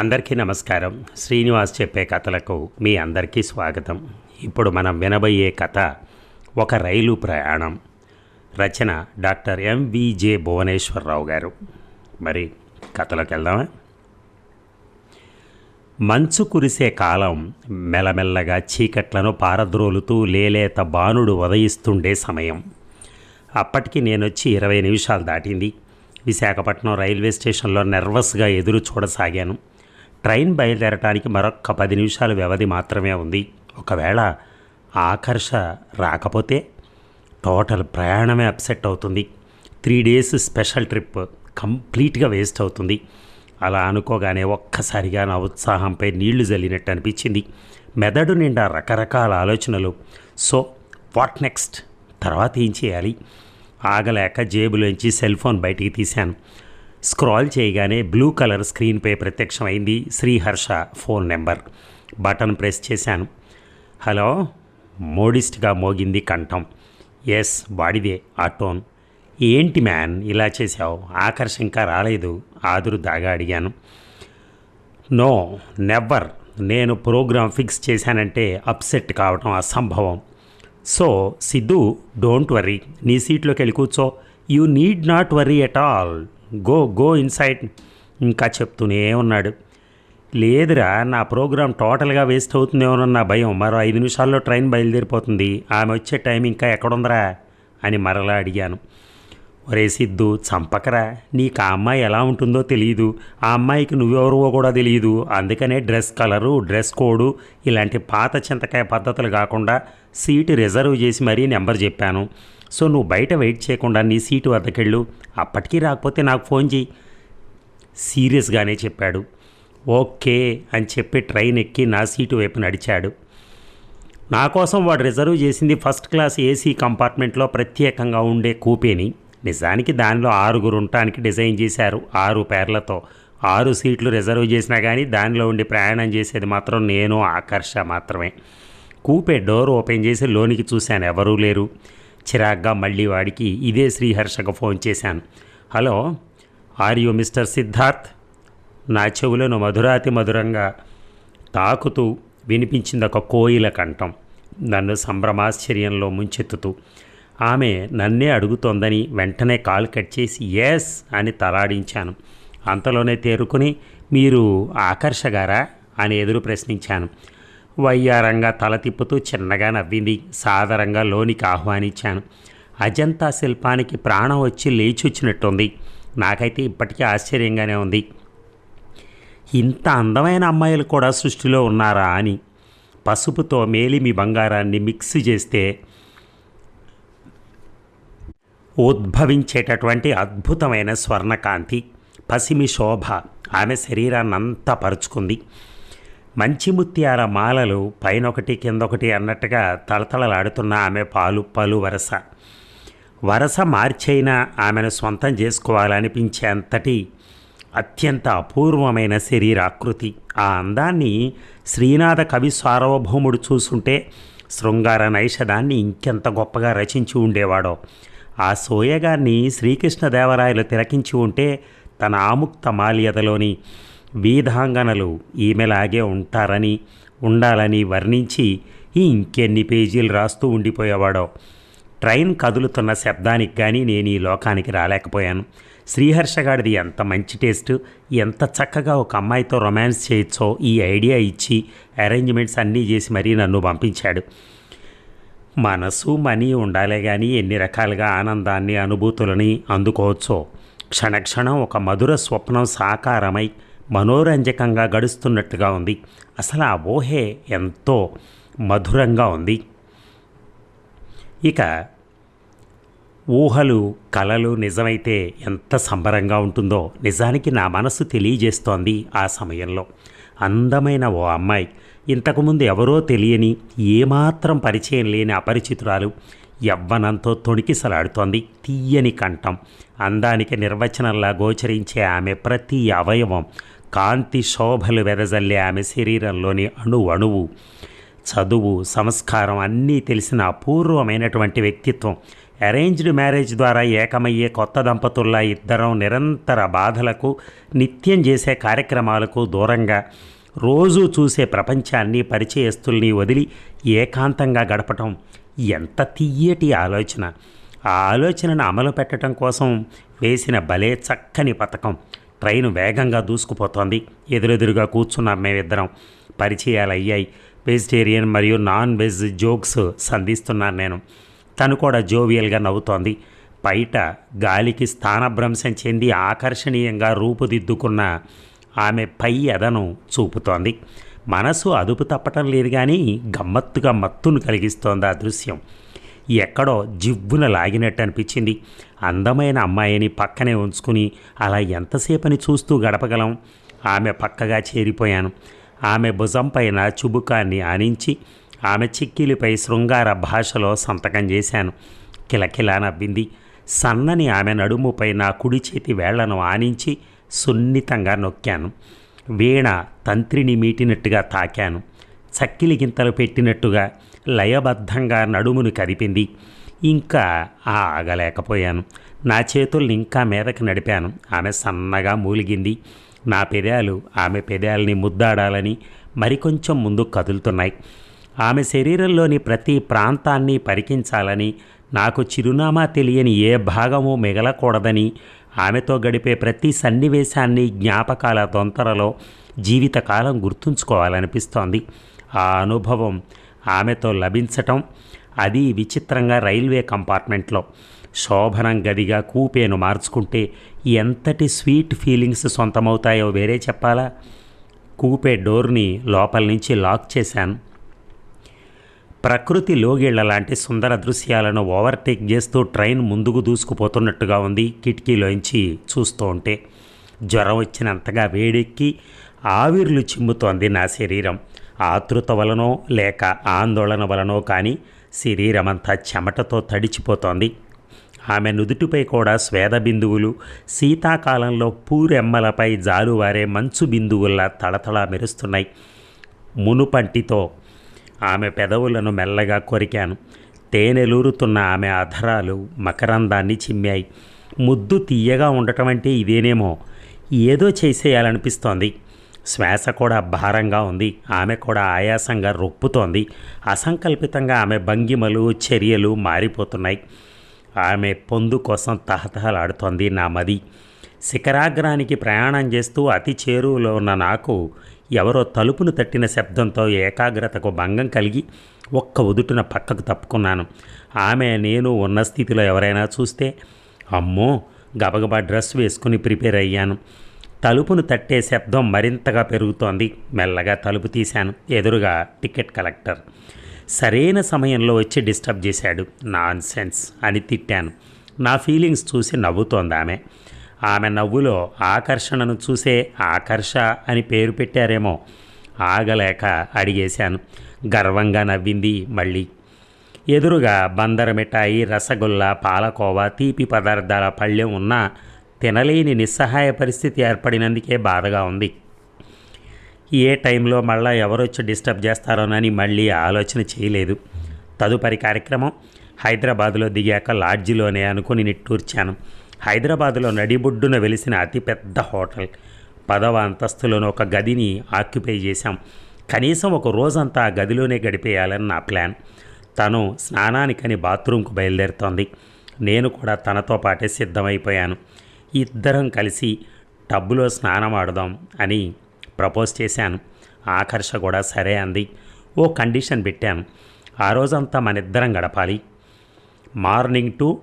అందరికీ నమస్కారం. శ్రీనివాస్ చెప్పే కథలకు మీ అందరికీ స్వాగతం. ఇప్పుడు మనం వినబోయే కథ ఒక రైలు ప్రయాణం. రచన డాక్టర్ ఎంవిజే భువనేశ్వరరావు గారు. మరి కథలోకి వెళ్దామా? మంచు కురిసే కాలం మెల్లమెల్లగా చీకట్లను పారద్రోలుతూ లేలేత బాణుడు ఉదయిస్తుండే సమయం. అప్పటికి నేనొచ్చి ఇరవై నిమిషాలు దాటింది. విశాఖపట్నం రైల్వే స్టేషన్లో నర్వస్గా ఎదురు చూడసాగాను. ట్రైన్ బయలుదేరటానికి మరొక్క పది నిమిషాల వ్యవధి మాత్రమే ఉంది. ఒకవేళ ఆకర్ష రాకపోతే టోటల్ ప్రయాణమే అప్సెట్ అవుతుంది. త్రీ డేస్ స్పెషల్ ట్రిప్ కంప్లీట్గా వేస్ట్ అవుతుంది. అలా అనుకోగానే ఒక్కసారిగా నా ఉత్సాహంపై నీళ్ళు జల్లినట్టు అనిపించింది. మెదడు నిండా రకరకాల ఆలోచనలు. So what next? తర్వాత ఏం చేయాలి? ఆగలేక జేబులోంచి సెల్ ఫోన్ బయటికి తీశాను. స్క్రాల్ చేయగానే బ్లూ కలర్ స్క్రీన్పై ప్రత్యక్షమైంది Sriharsha phone number. Button press చేశాను. హలో? మోడిస్ట్గా మోగింది కంఠం. ఎస్ వాడిదే ఆ టోన్. ఏంటి మ్యాన్ ఇలా చేశావు? ఆకర్ష ఇంకా రాలేదు ఆదురు దాగా అడిగాను. నో నెవర్ నేను ప్రోగ్రామ్ ఫిక్స్ చేశానంటే అప్సెట్ కావటం అసంభవం. సో సిద్ధు డోంట్ వర్రీ నీ సీట్లోకి వెళ్ళి కూర్చో. You need not worry at all. Go go inside ఇంకా చెప్తూనే ఉన్నాడు. లేదురా నా ప్రోగ్రాం టోటల్గా వేస్ట్ అవుతుందేమోనన్న భయం. మరో ఐదు నిమిషాల్లో ట్రైన్ బయలుదేరిపోతుంది. ఆమె వచ్చే టైం ఇంకా ఎక్కడుందరా? అని మరలా అడిగాను. ఒరే సిద్ధు చంపకరా. నీకు ఆ అమ్మాయి ఎలా ఉంటుందో తెలియదు ఆ అమ్మాయికి నువ్వెవరువో కూడా తెలియదు అందుకనే డ్రెస్ కలరు డ్రెస్ కోడు ఇలాంటి పాత చింతకాయ పద్ధతులు కాకుండా సీటు రిజర్వ్ చేసి మరీ నెంబర్ చెప్పాను. సో నువ్వు బయట వెయిట్ చేయకుండా నీ సీటు వద్దకెళ్ళు. అప్పటికీ రాకపోతే నాకు ఫోన్ చేయి సీరియస్గానే చెప్పాడు. ఓకే అని చెప్పి ట్రైన్ ఎక్కి నా సీటు వైపు నడిచాడు. నా కోసం వాడు రిజర్వ్ చేసింది ఫస్ట్ క్లాస్ ఏసీ కంపార్ట్మెంట్లో ప్రత్యేకంగా ఉండే కూపేని. నిజానికి దానిలో ఆరుగురు ఉండటానికి డిజైన్ చేశారు. ఆరు పేర్లతో. ఆరు సీట్లు రిజర్వ్ చేసినా కానీ దానిలో ఉండి ప్రయాణం చేసేది మాత్రం నేను ఆకర్ష మాత్రమే. కూపే డోర్ ఓపెన్ చేసి లోనికి చూశాను. ఎవరూ లేరు. చిరాగ్గా మళ్ళీ వాడికి ఇదే శ్రీహర్షకు ఫోన్ చేశాను. Hello are you mister Siddharth? నా చెవులను మధురాతి మధురంగా తాకుతూ వినిపించింది ఒక కోయిల కంఠం. నన్ను సంభ్రమాశ్చర్యంలో ముంచెత్తుతూ ఆమె నన్నే అడుగుతోందని వెంటనే కాల్ కట్ చేసి ఎస్ అని తలాడించాను. అంతలోనే తేరుకుని మీరు ఆకర్షగారా? అని ఎదురు ప్రశ్నించాను. వయ్యారంగా తల తిప్పుతూ చిన్నగా నవ్వింది. సాదరంగా లోనికి ఆహ్వానించాను. అజంతా శిల్పానికి ప్రాణం వచ్చి లేచొచ్చినట్టుంది. నాకైతే ఇప్పటికీ ఆశ్చర్యంగానే ఉంది. ఇంత అందమైన అమ్మాయిలు కూడా సృష్టిలో ఉన్నారా అని పసుపుతో మేలిమి బంగారాన్ని మిక్స్ చేస్తే ఉద్భవించేటటువంటి అద్భుతమైన స్వర్ణకాంతి. పసిమి శోభ. ఆమె శరీరాన్నంతా పరుచుకుంది. మంచి ముత్యాల మాలలు పైనొకటి కిందొకటి అన్నట్టుగా తలతళలాడుతున్న ఆమె పాలు పలు వరస. వరస మార్చైనా ఆమెను సొంతం చేసుకోవాలనిపించే అంతటి అత్యంత అపూర్వమైన శరీరాకృతి. ఆ అందాన్ని శ్రీనాథ కవి సార్వభౌముడు చూసుంటే శృంగార నైషధాన్ని ఇంకెంత గొప్పగా రచించి ఉండేవాడో. ఆ సోయగాన్ని శ్రీకృష్ణదేవరాయలు తిలకించి ఉంటే తన ఆముక్త మాల్యదలోని వీధాంగనలు ఈమెలాగే ఉంటారని ఉండాలని వర్ణించి ఇంకెన్ని పేజీలు రాస్తూ ఉండిపోయేవాడో. ట్రైన్ కదులుతున్న శబ్దానికి కానీ నేను ఈ లోకానికి రాలేకపోయాను. శ్రీహర్షగాడిది ఎంత మంచి టేస్ట్ ఎంత చక్కగా ఒక అమ్మాయితో రొమాన్స్ చేయొచ్చో ఈ ఐడియా ఇచ్చి అరేంజ్మెంట్స్ అన్నీ చేసి మరీ నన్ను పంపించాడు. మనసు మనీ ఉండాలే కానీ ఎన్ని రకాలుగా ఆనందాన్ని అనుభూతులని అందుకోవచ్చో. క్షణక్షణం ఒక మధుర స్వప్నం సాకారమై మనోరంజకంగా గడుస్తున్నట్టుగా ఉంది. అసలు ఆ ఊహే ఎంతో మధురంగా ఉంది. ఇక ఊహలు కలలు నిజమైతే ఎంత సంబరంగా ఉంటుందో నిజానికి నా మనసు తెలియజేస్తోంది ఆ సమయంలో. అందమైన ఓ అమ్మాయి. ఇంతకుముందు ఎవరో తెలియని ఏమాత్రం పరిచయం లేని అపరిచితురాలు. యవ్వనంతో తొణికిసలాడుతోంది తీయని కంఠం. అందానికి నిర్వచనంలా గోచరించే ఆమె ప్రతి అవయవం కాంతి శోభలు వెదజల్లే ఆమె శరీరంలోని అణు అణువు చదువు సంస్కారం అన్నీ తెలిసిన అపూర్వమైనటువంటి వ్యక్తిత్వం. అరేంజ్డ్ మ్యారేజ్ ద్వారా ఏకమయ్యే కొత్త దంపతుల్లా ఇద్దరం నిరంతర బాధలకు నిత్యం చేసే కార్యక్రమాలకు దూరంగా రోజూ చూసే ప్రపంచాన్ని పరిచయస్తుల్ని వదిలి ఏకాంతంగా గడపటం ఎంత తీయటి ఆలోచన. ఆ ఆలోచనను అమలు పెట్టడం కోసం వేసిన భలే చక్కని పథకం. ట్రైన్ వేగంగా దూసుకుపోతోంది. ఎదురెదురుగా కూర్చున్నాం మేమిద్దరం పరిచయాలు అయ్యాయి. వెజిటేరియన్ మరియు నాన్ వెజ్ జోక్స్ సంధిస్తున్నాను నేను. తను కూడా జోవియల్గా నవ్వుతోంది. బయట గాలికి స్థానభ్రంశం చెంది ఆకర్షణీయంగా రూపుదిద్దుకున్న ఆమె పై ఎదను చూపుతోంది. మనసు అదుపు తప్పటం లేదు కానీ గమ్మత్తుగా మత్తును కలిగిస్తోంది ఆ దృశ్యం. ఎక్కడో జివ్వున లాగినట్టు అనిపించింది. అందమైన అమ్మాయిని పక్కనే ఉంచుకుని అలా ఎంతసేపని చూస్తూ గడపగలం. ఆమె పక్కగా చేరిపోయాను. ఆమె భుజంపైన చుబుకాన్ని ఆనించి ఆమె చిక్కిలిపై శృంగార భాషలో సంతకం చేశాను. కిలకిలా నవ్వింది. సన్నని ఆమె నడుముపై నా కుడి చేతి వేళ్ళను ఆనించి సున్నితంగా నొక్కాను. వీణ తంత్రిని మీటినట్టుగా తాకాను. చక్కిలి గింతలు పెట్టినట్టుగా లయబద్ధంగా నడుమును కదిపింది. ఇంకా ఆగలేకపోయాను. నా చేతుల్ని ఇంకా మీదకి నడిపాను. ఆమె సన్నగా మూలిగింది. నా పెదాలు ఆమె పెదాలని ముద్దాడాలని మరికొంచెం ముందు కదులుతున్నాయి. ఆమె శరీరంలోని ప్రతి ప్రాంతాన్ని పరికించాలని నాకు చిరునామా తెలియని ఏ భాగము మిగలకూడదని ఆమెతో గడిపే ప్రతి సన్నివేశాన్ని జ్ఞాపకాల తొంతరలో జీవితకాలం గుర్తుంచుకోవాలనిపిస్తోంది. ఆ అనుభవం ఆమెతో లభించటం అది విచిత్రంగా రైల్వే కంపార్ట్మెంట్లో. శోభనం గదిగా కూపేను మార్చుకుంటే ఎంతటి స్వీట్ ఫీలింగ్స్ సొంతమవుతాయో వేరే చెప్పాలా? కూపే డోర్ని లోపల నుంచి లాక్ చేశాను. ప్రకృతి లోగిళ్ళ లాంటి సుందర దృశ్యాలను ఓవర్టేక్ చేస్తూ ట్రైన్ ముందుకు దూసుకుపోతున్నట్టుగా ఉంది కిటికీలోంచి చూస్తూ ఉంటే. జ్వరం వచ్చినంతగా వేడెక్కి ఆవిర్లు చిమ్ముతోంది నా శరీరం. ఆతృత వలనో లేక ఆందోళన వలనో కానీ శరీరమంతా చెమటతో తడిచిపోతోంది. ఆమె నుదుటిపై కూడా స్వేద బిందువులు శీతాకాలంలో పూరెమ్మలపై జాలువారే మంచు బిందువుల్లా తళతళా మెరుస్తున్నాయి. మునుపంటితో ఆమె పెదవులను మెల్లగా కొరికాను. తేనెలూరుతున్న ఆమె అధరాలు మకరందాన్ని చిమ్మాయి. ముద్దు తీయగా ఉండటం అంటే ఇదేనేమో? ఏదో చేసేయాలనిపిస్తోంది. శ్వాస కూడా భారంగా ఉంది. ఆమె కూడా ఆయాసంగా రొప్పుతోంది. అసంకల్పితంగా ఆమె భంగిమలు చర్యలు మారిపోతున్నాయి. ఆమె పొందు కోసం తహతహలాడుతోంది నా మది. శిఖరాగ్రానికి ప్రయాణం చేస్తూ అతి చేరువలో ఉన్న నాకు ఎవరో తలుపును తట్టిన శబ్దంతో ఏకాగ్రతకు భంగం కలిగి ఒక్క ఉదుటున పక్కకు తప్పుకున్నాను. ఆమె నేను ఉన్న స్థితిలో ఎవరైనా చూస్తే అమ్మో గబగబా డ్రెస్ వేసుకుని ప్రిపేర్ అయ్యాను. తలుపును తట్టే శబ్దం మరింతగా పెరుగుతోంది. మెల్లగా తలుపు తీశాను. ఎదురుగా టికెట్ కలెక్టర్. సరైన సమయంలో వచ్చి డిస్టర్బ్ చేశాడు. నాన్ సెన్స్ అని తిట్టాను. నా ఫీలింగ్స్ చూసి నవ్వుతోంది ఆమె. ఆమె నవ్వులో ఆకర్షణను చూసే ఆకర్ష అని పేరు పెట్టారేమో. ఆగలేక అడిగేశాను. గర్వంగా నవ్వింది మళ్ళీ. ఎదురుగా బందర మిఠాయి రసగుల్లా పాలకోవా తీపి పదార్థాల పళ్ళెం ఉన్నా తినలేని నిస్సహాయ పరిస్థితి ఏర్పడినందుకే బాధగా ఉంది. ఏ టైంలో మళ్ళా ఎవరొచ్చి డిస్టర్బ్ చేస్తారోనని మళ్ళీ ఆలోచన చేయలేదు. తదుపరి కార్యక్రమం హైదరాబాదులో దిగాక లాడ్జిలోనే అనుకుని నిట్టూర్చాను. హైదరాబాదులో నడిబొడ్డున వెలిసిన అతిపెద్ద హోటల్. పదవ అంతస్తులోని ఒక గదిని ఆక్యుపై చేశాం. కనీసం ఒక రోజంతా ఆ గదిలోనే గడిపేయాలని నా ప్లాన్. తను స్నానానికని బాత్రూంకు బయలుదేరుతోంది. నేను కూడా తనతో పాటే సిద్ధమైపోయాను. ఇద్దరం కలిసి టబ్బులో స్నానం ఆడదాం అని ప్రపోజ్ చేశాను. ఆకర్ష కూడా సరే అంది. ఓ కండిషన్ పెట్టాను. ఆ రోజంతా మనిద్దరం గడపాలి. మార్నింగ్ టు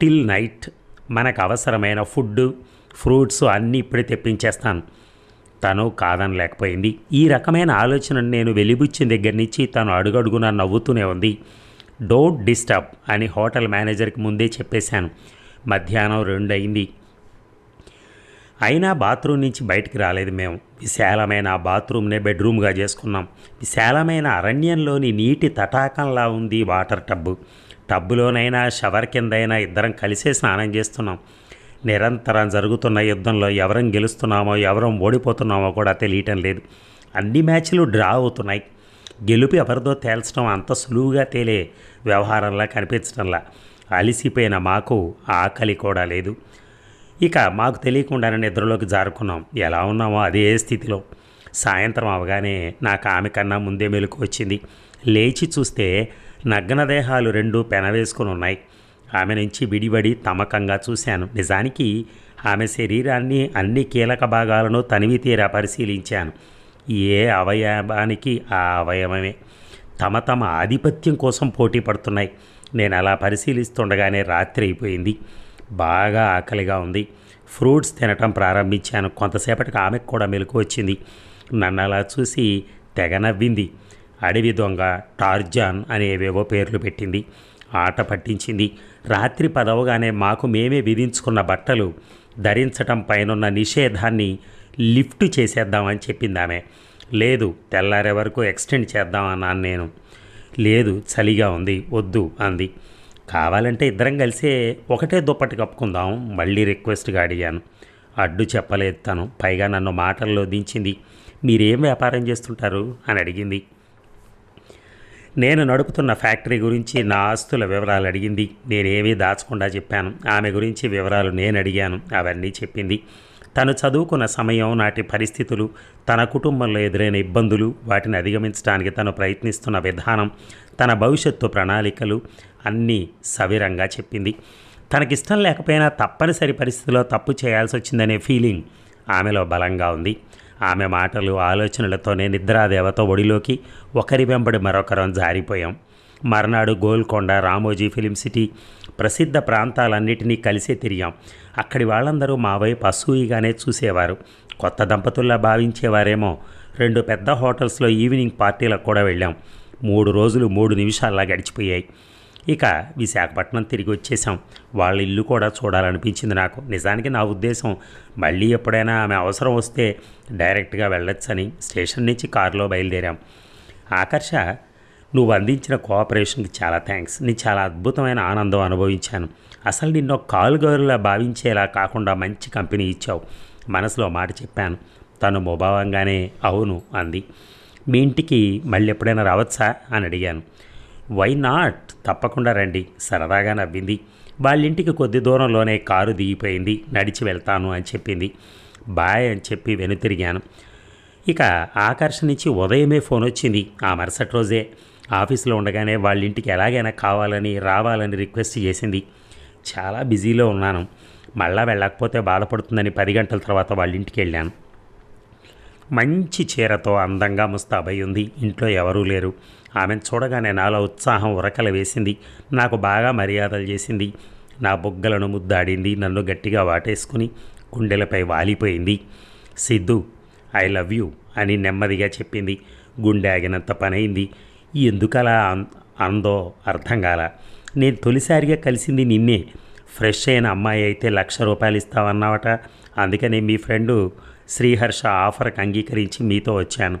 టిల్ నైట్ మనకు అవసరమైన ఫుడ్ ఫ్రూట్స్ అన్నీ ఇప్పుడే తెప్పించేస్తాను. తను కాదనలేకపోయింది ఈ రకమైన ఆలోచనను నేను వెలిబుచ్చిన దగ్గర నుంచి తను అడుగడుగున నవ్వుతూనే ఉంది. డోంట్ డిస్టర్బ్ అని హోటల్ మేనేజర్కి ముందే చెప్పేశాను. మధ్యాహ్నం రెండు అయింది అయినా బాత్రూమ్ నుంచి బయటికి రాలేదు మేము. విశాలమైన ఆ బాత్రూమ్నే బెడ్రూమ్గా చేసుకున్నాం. విశాలమైన అరణ్యంలోని నీటి తటాకంలా ఉంది వాటర్ టబ్బు. టబ్బులోనైనా షవర్ కిందైనా ఇద్దరం కలిసే స్నానం చేస్తున్నాం. నిరంతరం జరుగుతున్న యుద్ధంలో ఎవరం గెలుస్తున్నామో ఎవరం ఓడిపోతున్నామో కూడా తెలియటం లేదు. అన్ని మ్యాచ్లు డ్రా అవుతున్నాయి. గెలుపు ఎవరిదో తేల్చడం అంత సులువుగా తేలే వ్యవహారంలా కనిపించడంలా. అలిసిపోయిన మాకు ఆకలి కూడా లేదు. ఇక మాకు తెలియకుండానే నిద్రలోకి జారుకున్నాం. ఎలా ఉన్నామో అదే స్థితిలో. సాయంత్రం అవగానే నాకు ఆమె కన్నా ముందే మెలకు వచ్చింది. లేచి చూస్తే నగ్న దేహాలు రెండు పెనవేసుకుని ఉన్నాయి. ఆమె నుంచి విడిబడి తమకంగా చూశాను. నిజానికి ఆమె శరీరాన్ని అన్ని కీలక భాగాలను తనివి తీరా పరిశీలించాను. ఏ అవయవానికి ఆ అవయవమే. తమ తమ ఆధిపత్యం కోసం పోటీ పడుతున్నాయి. నేను అలా పరిశీలిస్తుండగానే రాత్రి అయిపోయింది. బాగా ఆకలిగా ఉంది. ఫ్రూట్స్ తినటం ప్రారంభించాను. కొంతసేపటికి ఆమెకు కూడా మెలకు వచ్చింది. నన్ను అలా చూసి తెగ నవ్వింది. అడవి దొంగ టార్జాన్ అనేవేవో పేర్లు పెట్టింది. ఆట పట్టించింది. రాత్రి పదవగానే మాకు మేమే విధించుకున్న బట్టలు ధరించటం పైనున్న నిషేధాన్ని లిఫ్ట్ చేసేద్దామని చెప్పింది ఆమె. లేదు తెల్లారే వరకు ఎక్స్టెండ్ చేద్దామన్నాను నేను. లేదు చలిగా ఉంది వద్దు అంది. కావాలంటే ఇద్దరం కలిసే ఒకటే దుప్పటి కప్పుకుందాం మళ్ళీ రిక్వెస్ట్గా అడిగాను. అడ్డు చెప్పలేదు తను. పైగా నన్ను మాటల్లో దించింది. మీరేం వ్యాపారం చేస్తుంటారు? అని అడిగింది. నేను నడుపుతున్న ఫ్యాక్టరీ గురించి నా ఆస్తుల వివరాలు అడిగింది. నేనేమీ దాచకుండా చెప్పాను. ఆమె గురించి వివరాలు నేను అడిగాను. అవన్నీ చెప్పింది. తను చదువుకున్న సమయం నాటి పరిస్థితులు తన కుటుంబంలో ఎదురైన ఇబ్బందులు వాటిని అధిగమించడానికి తను ప్రయత్నిస్తున్న విధానం తన భవిష్యత్తు ప్రణాళికలు అన్నీ సవిరంగా చెప్పింది. తనకిష్టం లేకపోయినా తప్పనిసరి పరిస్థితిలో తప్పు చేయాల్సి వచ్చిందనే ఫీలింగ్ ఆమెలో బలంగా ఉంది. ఆమె మాటలు ఆలోచనలతోనే నిద్రాదేవత ఒడిలోకి ఒకరి వెంబడి మరొకరం జారిపోయాం. మర్నాడు గోల్కొండ రామోజీ ఫిలిం సిటీ ప్రసిద్ధ ప్రాంతాలన్నిటినీ కలిసే తిరిగాం. అక్కడి వాళ్ళందరూ మా వైపు అసూయిగానే చూసేవారు. కొత్త దంపతుల్లా భావించేవారేమో. రెండు పెద్ద హోటల్స్లో ఈవినింగ్ పార్టీలకు కూడా వెళ్ళాం. మూడు రోజులు మూడు నిమిషాల్లా గడిచిపోయాయి. ఇక విశాఖపట్నం తిరిగి వచ్చేసాం వాళ్ళ ఇల్లు కూడా చూడాలనిపించింది నాకు. నిజానికి నా ఉద్దేశం మళ్ళీ ఎప్పుడైనా ఆమె అవసరం వస్తే డైరెక్ట్గా వెళ్ళొచ్చని స్టేషన్ నుంచి కారులో బయలుదేరాం. ఆకర్ష నువ్వు అందించిన కోఆపరేషన్కి చాలా థ్యాంక్స్ నీ చాలా అద్భుతమైన ఆనందం అనుభవించాను. అసలు నిన్ను కాలుగోరులా భావించేలా కాకుండా మంచి కంపెనీ ఇచ్చావు. మనసులో మాట చెప్పాను. తను ముభావంగానే అవును అంది. మీ ఇంటికి మళ్ళీ ఎప్పుడైనా రావచ్చా అని అడిగాను. వై నాట్ తప్పకుండా రండి. సరదాగా నవ్వింది. వాళ్ళ ఇంటికి కొద్ది దూరంలోనే కారు దిగిపోయింది. నడిచి వెళ్తాను అని చెప్పింది. బాయ్ అని చెప్పి వెనుతిరిగాను ఇక ఆకర్షణ నుంచి ఉదయమే ఫోన్ వచ్చింది. ఆ మరుసటి రోజే ఆఫీస్లో ఉండగానే వాళ్ళ ఇంటికి ఎలాగైనా కావాలని రావాలని రిక్వెస్ట్ చేసింది. చాలా బిజీలో ఉన్నాను. మళ్ళా వెళ్ళకపోతే బాధపడుతుందని పది గంటల తర్వాత వాళ్ళ ఇంటికి వెళ్ళాను. మంచి చీరతో అందంగా ముస్తాబై ఉంది. ఇంట్లో ఎవరూ లేరు. ఆమెను చూడగానే నాలో ఉత్సాహం ఉరకల వేసింది. నాకు బాగా మర్యాదలు చేసింది. నా బొగ్గలను ముద్దాడింది. నన్ను గట్టిగా వాటేసుకుని గుండెలపై వాలిపోయింది. సిద్ధు ఐ లవ్ యూ అని నెమ్మదిగా చెప్పింది. గుండె ఆగినంత పనైంది. ఎందుకలా అన్- అందో అర్థం కాల. నేను తొలిసారిగా కలిసింది నిన్నే. ఫ్రెష్ అయిన అమ్మాయి అయితే లక్ష రూపాయలు ఇస్తావన్నావట. అందుకనే మీ ఫ్రెండు శ్రీహర్ష ఆఫర్కి అంగీకరించి మీతో వచ్చాను.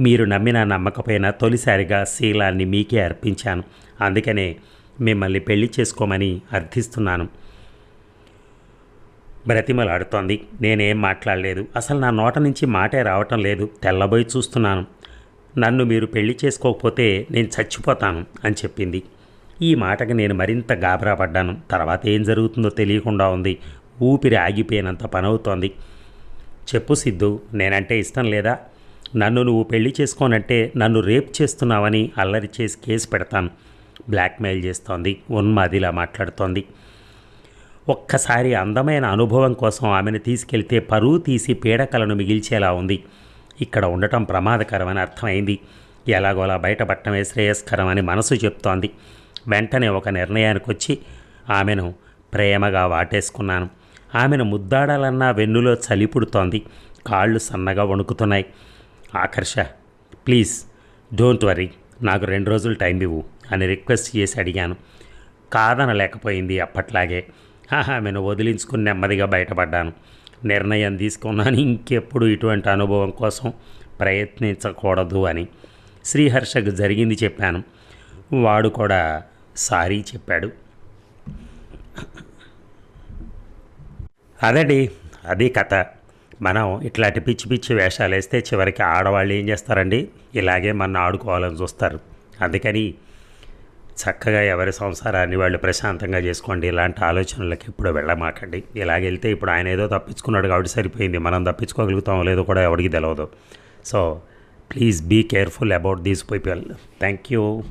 మీరు నమ్మిన నమ్మకపోయినా తొలిసారిగా శీలాన్ని మీకే అర్పించాను. అందుకనే మిమ్మల్ని పెళ్ళి చేసుకోమని అర్థిస్తున్నాను. బ్రతిమలాడుతోంది. నేనేం మాట్లాడలేదు. అసలు నా నోట నుంచి మాటే రావటం లేదు. తెల్లబోయి చూస్తున్నాను. నన్ను మీరు పెళ్ళి చేసుకోకపోతే నేను చచ్చిపోతాను అని చెప్పింది. ఈ మాటకి నేను మరింత గాబరా పడ్డాను. తర్వాత ఏం జరుగుతుందో తెలియకుండా ఉంది. ఊపిరి ఆగిపోయినంత పనవుతోంది. చెప్పు సిద్ధు నేనంటే ఇష్టం లేదా? నన్ను నువ్వు పెళ్ళి చేసుకోనంటే నన్ను రేప్ చేస్తున్నావని అల్లరి చేసి కేసు పెడతాను. బ్లాక్మెయిల్ చేస్తోంది ఉన్మాదిలా మాట్లాడుతోంది. ఒక్కసారి అందమైన అనుభవం కోసం ఆమెను తీసుకెళ్తే పరువు తీసి పీడకలను మిగిల్చేలా ఉంది. ఇక్కడ ఉండటం ప్రమాదకరమని అర్థమైంది. ఎలాగోలా బయటపడటమే శ్రేయస్కరమని మనసు చెప్తోంది. వెంటనే ఒక నిర్ణయానికి వచ్చి ఆమెను ప్రేమగా వాటేసుకున్నాను. ఆమెను ముద్దాడాలన్నా వెన్నులో చలి పుడుతోంది. కాళ్ళు సన్నగా వణుకుతున్నాయి. Akarsha please don't worry. నాకు రెండు రోజులు టైం ఇవ్వు అని రిక్వెస్ట్ చేసి అడిగాను. కాదనలేకపోయింది అప్పట్లాగే. ఆమెను వదిలించుకుని నెమ్మదిగా బయటపడ్డాను. నిర్ణయం తీసుకున్నాను. ఇంకెప్పుడు ఇటువంటి అనుభవం కోసం ప్రయత్నించకూడదు అని శ్రీహర్షకు జరిగింది చెప్పాను. వాడు కూడా సారీ చెప్పాడు. అదండి అది కథ. మనం ఇట్లాంటి పిచ్చి పిచ్చి వేషాలు వేస్తే చివరికి ఆడవాళ్ళు ఏం చేస్తారండి? ఇలాగే మన ఆడుకోవాలని చూస్తారు. అందుకని చక్కగా ఎవరి సంసారాన్ని వాళ్ళు ప్రశాంతంగా చేసుకోండి. ఇలాంటి ఆలోచనలకు ఎప్పుడు వెళ్ళమాకండి. ఇలాగెళ్తే ఇప్పుడు ఆయన ఏదో తప్పించుకున్నాడు కాబట్టి సరిపోయింది. మనం తప్పించుకోగలుగుతాం లేదో కూడా ఎవరికి తెలియదు so please be careful about these people. Thank you